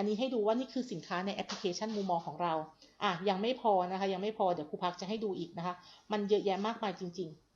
อันนี้ให้ดูว่านี่คือสินค้าในแอปพลิเคชันมุมมองของเรา อะยังไม่พอนะคะ ยังไม่พอเดี๋ยวครูพักจะให้ดูอีกนะคะ มันเยอะแยะมากมายจริง ๆ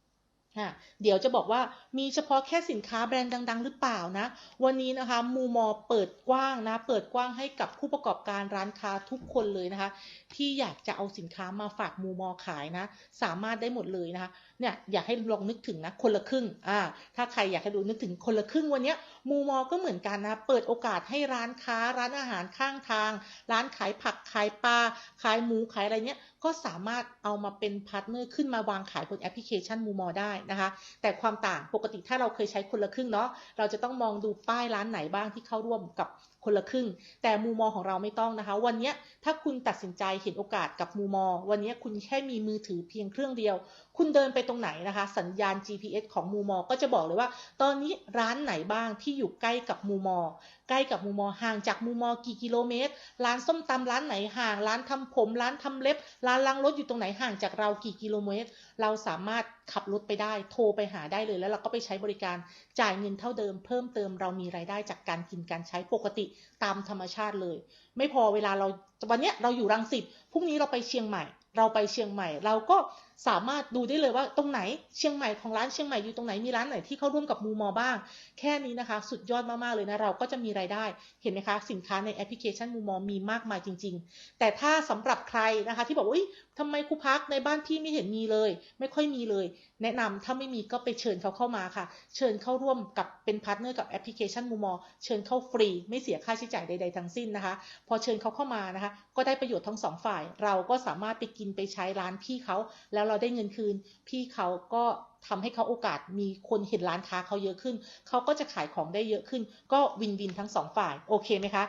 ค่ะเดี๋ยวจะบอกว่ามีเฉพาะแค่สินค้าแบรนด์ดัง ๆ หรือเปล่านะ วันนี้นะคะมูมอเปิดกว้างนะ เปิดกว้างให้กับผู้ประกอบการร้านค้าทุกคนเลยนะคะ ที่อยากจะเอาสินค้ามาฝากมูมอขายนะ สามารถได้หมดเลยนะคะเนี่ยอยากให้ลองนึกถึงนะคนละครึ่งอ่าถ้าใครอยากให้ดูนึกถึงคนละครึ่งวันนี้มูมอก็เหมือนกันนะ เปิดโอกาสให้ร้านค้า ร้านอาหารข้างทาง ร้านขายผักขายปลาขายหมูขายอะไรเนี้ยก็สามารถเอามาเป็นพาร์ทเนอร์ขึ้นมาวางขายบนแอปพลิเคชันมูมอได้นะคะ แต่ความต่างปกติถ้าเราเคยใช้คนละครึ่งเนาะเราจะต้องมองดูป้ายร้านไหนบ้างที่เข้าร่วมกับ คนละครึ่ง แต่มูมอของเราไม่ต้องนะคะ วันนี้ถ้าคุณตัดสินใจเห็นโอกาสกับมูมอวันนี้คุณแค่มีมือถือเพียงเครื่องเดียว คุณเดินไปตรงไหนนะคะ สัญญาณ GPS ของมูมอก็จะบอกเลยว่า ตอนนี้ร้านไหนบ้างที่อยู่ใกล้กับมูมอใกล้กับมูมอห่างจากมูมอกี่กิโลเมตร ร้านส้มตำร้านไหนห่าง ร้านทำผม ร้านทำเล็บ ร้านล้างรถอยู่ตรงไหนห่างจากเรากี่กิโลเมตร เราสามารถขับรถไปได้ โทรไปหาได้เลยแล้วเราก็ไปใช้บริการ จ่ายเงินเท่าเดิม เพิ่มเติมเรามีรายได้จากการกินการใช้ปกติตามธรรมชาติเลย ไม่พอเวลาเราวันเนี้ยเราอยู่รังสิตพรุ่งนี้เราไปเชียงใหม่ เราไปเชียงใหม่ เราก็สามารถดูได้เลยว่าตรงไหนเชียงใหม่ของร้านเชียงใหม่อยู่ตรงไหนมีร้านไหนที่เข้าร่วมกับมูมอบ้าง แค่นี้นะคะ สุดยอดมากๆเลยนะเราก็จะมีรายได้เห็นไหมคะสินค้าในแอปพลิเคชันมูมอมีมากมายจริง ๆ แต่ถ้าสำหรับใครนะคะที่บอกว่าทำไมครูพักในบ้านพี่ไม่เห็นมีเลย ไม่ค่อยมีเลย แนะนำถ้าไม่มีก็ไปเชิญเขาเข้ามาค่ะ เชิญเข้าร่วมกับเป็นพาร์ทเนอร์กับแอปพลิเคชันมูมอเชิญเข้าฟรี ไม่เสียค่าใช้จ่ายใด ๆ ทั้งสิ้นนะคะ พอเชิญเขาเข้ามานะคะ ก็ได้ประโยชน์ทั้งสองฝ่าย เราก็สามารถไปกินไปใช้ร้านพี่เขาแล้วเราได้เงินคืน พี่เขาก็ทำให้เขาโอกาสมีคนเห็นร้านค้าเขาเยอะขึ้น เขาก็จะขายของได้เยอะขึ้น ก็วินวินทั้งสองฝ่าย โอเคไหมคะ